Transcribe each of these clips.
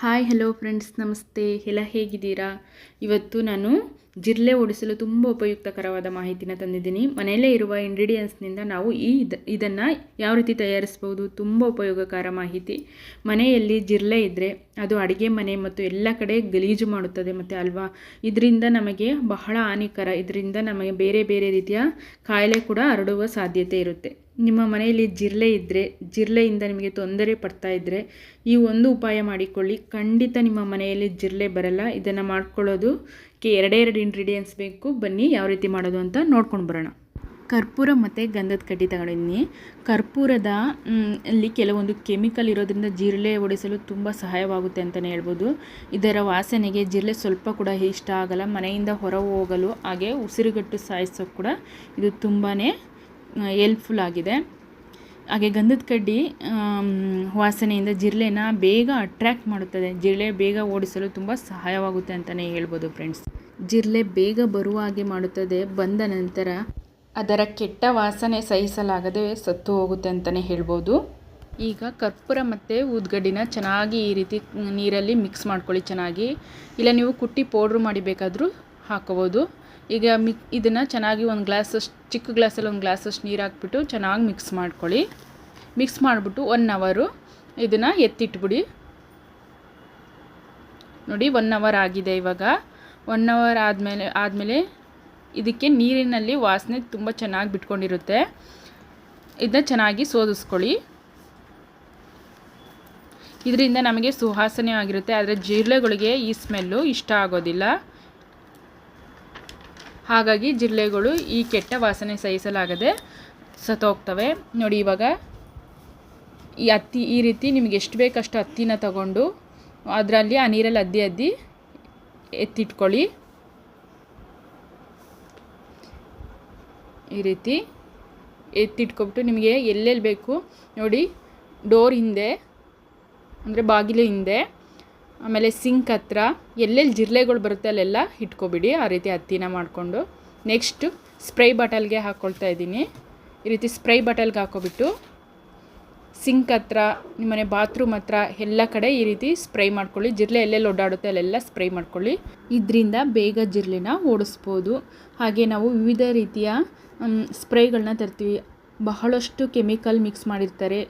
Hi hello friends ನಮಸ್ತೆ. ಎಲ್ಲ ಹೇಗಿದ್ದೀರಾ? ಇವತ್ತು ನಾನು ಜಿರಲೆ ಓಡಿಸಲು ತುಂಬ ಉಪಯುಕ್ತಕರವಾದ ಮಾಹಿತಿನ ತಂದಿದ್ದೀನಿ. ಮನೆಯಲ್ಲೇ ಇರುವ ಇಂಗ್ರೀಡಿಯೆಂಟ್ಸ್ನಿಂದ ನಾವು ಈ ಇದನ್ನು ಯಾವ ರೀತಿ ತಯಾರಿಸ್ಬೋದು? ತುಂಬ ಉಪಯೋಗಕರ ಮಾಹಿತಿ. ಮನೆಯಲ್ಲಿ ಜಿರಲೆ ಇದ್ದರೆ ಅದು ಅಡುಗೆ ಮನೆ ಮತ್ತು ಎಲ್ಲ ಕಡೆ ಗಲೀಜು ಮಾಡುತ್ತದೆ ಮತ್ತು ಅಲ್ವಾ? ಇದರಿಂದ ನಮಗೆ ಬಹಳ ಹಾನಿಕರ, ಇದರಿಂದ ನಮಗೆ ಬೇರೆ ಬೇರೆ ರೀತಿಯ ಕಾಯಿಲೆ ಕೂಡ ಹರಡುವ ಸಾಧ್ಯತೆ ಇರುತ್ತೆ. ನಿಮ್ಮ ಮನೆಯಲ್ಲಿ ಜಿರಳೆ ಇದ್ದರೆ ಜಿರಲೆಯಿಂದ ನಿಮಗೆ ತೊಂದರೆ ಪಡ್ತಾ ಇದ್ದರೆ ಈ ಒಂದು ಉಪಾಯ ಮಾಡಿಕೊಳ್ಳಿ. ಖಂಡಿತ ನಿಮ್ಮ ಮನೆಯಲ್ಲಿ ಜಿರಳೆ ಬರಲ್ಲ. ಇದನ್ನು ಮಾಡ್ಕೊಳ್ಳೋದು ಕೆ ಎರಡೇ ಎರಡು ಇಂಗ್ರೀಡಿಯೆಂಟ್ಸ್ ಬೇಕು. ಬನ್ನಿ, ಯಾವ ರೀತಿ ಮಾಡೋದು ಅಂತ ನೋಡ್ಕೊಂಡು ಬರೋಣ. ಕರ್ಪೂರ ಮತ್ತು ಗಂಧದ ಕಡ್ಡಿ ತಗೊಂಡಿದ್ದೀನಿ. ಕರ್ಪೂರದ ಅಲ್ಲಿ ಕೆಲವೊಂದು ಕೆಮಿಕಲ್ ಇರೋದ್ರಿಂದ ಜಿರಳೆ ಓಡಿಸಲು ತುಂಬ ಸಹಾಯವಾಗುತ್ತೆ ಅಂತಲೇ ಹೇಳ್ಬೋದು. ಇದರ ವಾಸನೆಗೆ ಜಿರಳೆ ಸ್ವಲ್ಪ ಕೂಡ ಇಷ್ಟ ಆಗಲ್ಲ. ಮನೆಯಿಂದ ಹೊರ ಹೋಗಲು, ಹಾಗೆ ಉಸಿರುಗಟ್ಟು ಸಾಯಿಸೋಕೆ ಕೂಡ ಇದು ತುಂಬಾ ಎಲ್ಪ್ಫುಲ್ ಆಗಿದೆ. ಹಾಗೆ ಗಂಧದ ಕಡ್ಡಿ ವಾಸನೆಯಿಂದ ಜಿರಳೆನ ಬೇಗ ಅಟ್ರ್ಯಾಕ್ಟ್ ಮಾಡುತ್ತದೆ. ಜಿರಳೆ ಬೇಗ ಓಡಿಸಲು ತುಂಬ ಸಹಾಯವಾಗುತ್ತೆ ಅಂತಲೇ ಹೇಳ್ಬೋದು ಫ್ರೆಂಡ್ಸ್ ಜಿರಳೆ ಬೇಗ ಬರುವ ಹಾಗೆ ಮಾಡುತ್ತದೆ. ಬಂದ ನಂತರ ಅದರ ಕೆಟ್ಟ ವಾಸನೆ ಸಹಿಸಲಾಗದೆ ಸತ್ತು ಹೋಗುತ್ತೆ ಅಂತಲೇ ಹೇಳ್ಬೋದು. ಈಗ ಕರ್ಪೂರ ಮತ್ತು ಊದ್ಗಡ್ಡಿನ ಚೆನ್ನಾಗಿ ಈ ರೀತಿ ನೀರಲ್ಲಿ ಮಿಕ್ಸ್ ಮಾಡ್ಕೊಳ್ಳಿ ಚೆನ್ನಾಗಿ. ಇಲ್ಲ ನೀವು ಕುಟ್ಟಿ ಪೌಡ್ರ್ ಮಾಡಿ ಬೇಕಾದರೂ ಹಾಕೋಬೋದು ಈಗ ಮಿಕ್, ಇದನ್ನು ಚೆನ್ನಾಗಿ ಒಂದು ಗ್ಲಾಸಷ್ಟು ಚಿಕ್ಕ ಗ್ಲಾಸಲ್ಲಿ ಒಂದು ಗ್ಲಾಸಷ್ಟು ನೀರು ಹಾಕ್ಬಿಟ್ಟು ಚೆನ್ನಾಗಿ ಮಿಕ್ಸ್ ಮಾಡ್ಕೊಳ್ಳಿ. ಮಿಕ್ಸ್ ಮಾಡಿಬಿಟ್ಟು ಒನ್ ಅವರು ಇದನ್ನು ಎತ್ತಿಟ್ಬಿಡಿ. ನೋಡಿ ಒನ್ ಅವರ್ ಆಗಿದೆ ಇವಾಗ. ಒನ್ ಅವರ್ ಆದಮೇಲೆ ಆದಮೇಲೆ ಇದಕ್ಕೆ ನೀರಿನಲ್ಲಿ ವಾಸನೆ ತುಂಬ ಚೆನ್ನಾಗಿ ಬಿಟ್ಕೊಂಡಿರುತ್ತೆ. ಇದನ್ನ ಚೆನ್ನಾಗಿ ಸೋದಿಸ್ಕೊಳ್ಳಿ. ಇದರಿಂದ ನಮಗೆ ಸುಹಾಸನೆ ಆಗಿರುತ್ತೆ, ಆದರೆ ಜಿರಳೆಗಳಿಗೆ ಈ ಸ್ಮೆಲ್ಲು ಇಷ್ಟ ಆಗೋದಿಲ್ಲ. ಹಾಗಾಗಿ ಜಿರಳೆಗಳು ಈ ಕೆಟ್ಟ ವಾಸನೆ ಸಹಿಸಲಾಗದೆ ಸತ್ತೋಗ್ತವೆ ನೋಡಿ ಇವಾಗ ಈ ಹತ್ತಿ ಈ ರೀತಿ ನಿಮಗೆ ಎಷ್ಟು ಬೇಕಷ್ಟು ಹತ್ತಿನ ತಗೊಂಡು ಅದರಲ್ಲಿ ಆ ನೀರಲ್ಲಿ ಅದ್ದಿ ಅದ್ದಿ ಎತ್ತಿಟ್ಕೊಳ್ಳಿ. ಈ ರೀತಿ ಎತ್ತಿಟ್ಕೊಬಿಟ್ಟು ನಿಮಗೆ ಎಲ್ಲೆಲ್ಲಿ ಬೇಕು ನೋಡಿ, ಡೋರ್ ಹಿಂದೆ, ಅಂದರೆ ಬಾಗಿಲು ಹಿಂದೆ ಆಮೇಲೆ ಸಿಂಕ್ ಹತ್ರ ಎಲ್ಲೆಲ್ಲಿ ಜಿರಳೆಗಳು ಬರುತ್ತೆ ಅಲ್ಲೆಲ್ಲ ಇಟ್ಕೊಬಿಡಿ, ಆ ರೀತಿ ಹತ್ತಿನ ಮಾಡಿಕೊಂಡು. ನೆಕ್ಸ್ಟು ಸ್ಪ್ರೈ ಬಾಟಲ್ಗೆ ಹಾಕ್ಕೊಳ್ತಾ ಇದ್ದೀನಿ. ಈ ರೀತಿ ಸ್ಪ್ರೈ ಬಾಟಲ್ಗೆ ಹಾಕೋಬಿಟ್ಟು ಸಿಂಕ್ ಹತ್ರ ನಿಮ್ಮನೆ ಬಾತ್ರೂಮ್ ಹತ್ರ, ಎಲ್ಲ ಕಡೆ ಈ ರೀತಿ ಸ್ಪ್ರೈ ಮಾಡ್ಕೊಳ್ಳಿ. ಜಿರಳೆ ಎಲ್ಲೆಲ್ಲಿ ಓಡಾಡುತ್ತೆ ಅಲ್ಲೆಲ್ಲ ಸ್ಪ್ರೈ ಮಾಡ್ಕೊಳ್ಳಿ. ಇದರಿಂದ ಬೇಗ ಜಿರಳೆನ ಓಡಿಸ್ಬೋದು. ಹಾಗೆ ನಾವು ವಿವಿಧ ರೀತಿಯ ಸ್ಪ್ರೈಗಳನ್ನ ತರ್ತೀವಿ. ಬಹಳಷ್ಟು ಕೆಮಿಕಲ್ ಮಿಕ್ಸ್ ಮಾಡಿರ್ತಾರೆ.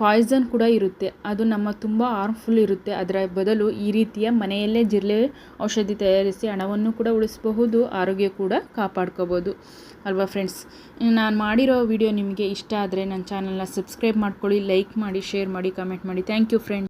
ಪಾಯ್ಸನ್ ಕೂಡ ಇರುತ್ತೆ. ಅದು ನಮ್ಮ ತುಂಬ ಹಾರ್ಮ್ಫುಲ್ ಇರುತ್ತೆ. ಅದರ ಬದಲು ಈ ರೀತಿಯ ಮನೆಯಲ್ಲೇ ಜಿರಳೆ ಔಷಧಿ ತಯಾರಿಸಿ ಹಣವನ್ನು ಕೂಡ ಉಳಿಸಬಹುದು, ಆರೋಗ್ಯ ಕೂಡ ಕಾಪಾಡ್ಕೋಬೋದು ಅಲ್ವಾ ಫ್ರೆಂಡ್ಸ್ ನಾನು ಮಾಡಿರೋ ವಿಡಿಯೋ ನಿಮಗೆ ಇಷ್ಟ ಆದರೆ ನನ್ನ ಚಾನಲ್ನ ಸಬ್ಸ್ಕ್ರೈಬ್ ಮಾಡ್ಕೊಳ್ಳಿ ಲೈಕ್ ಮಾಡಿ ಶೇರ್ ಮಾಡಿ ಕಮೆಂಟ್ ಮಾಡಿ. Thank you friends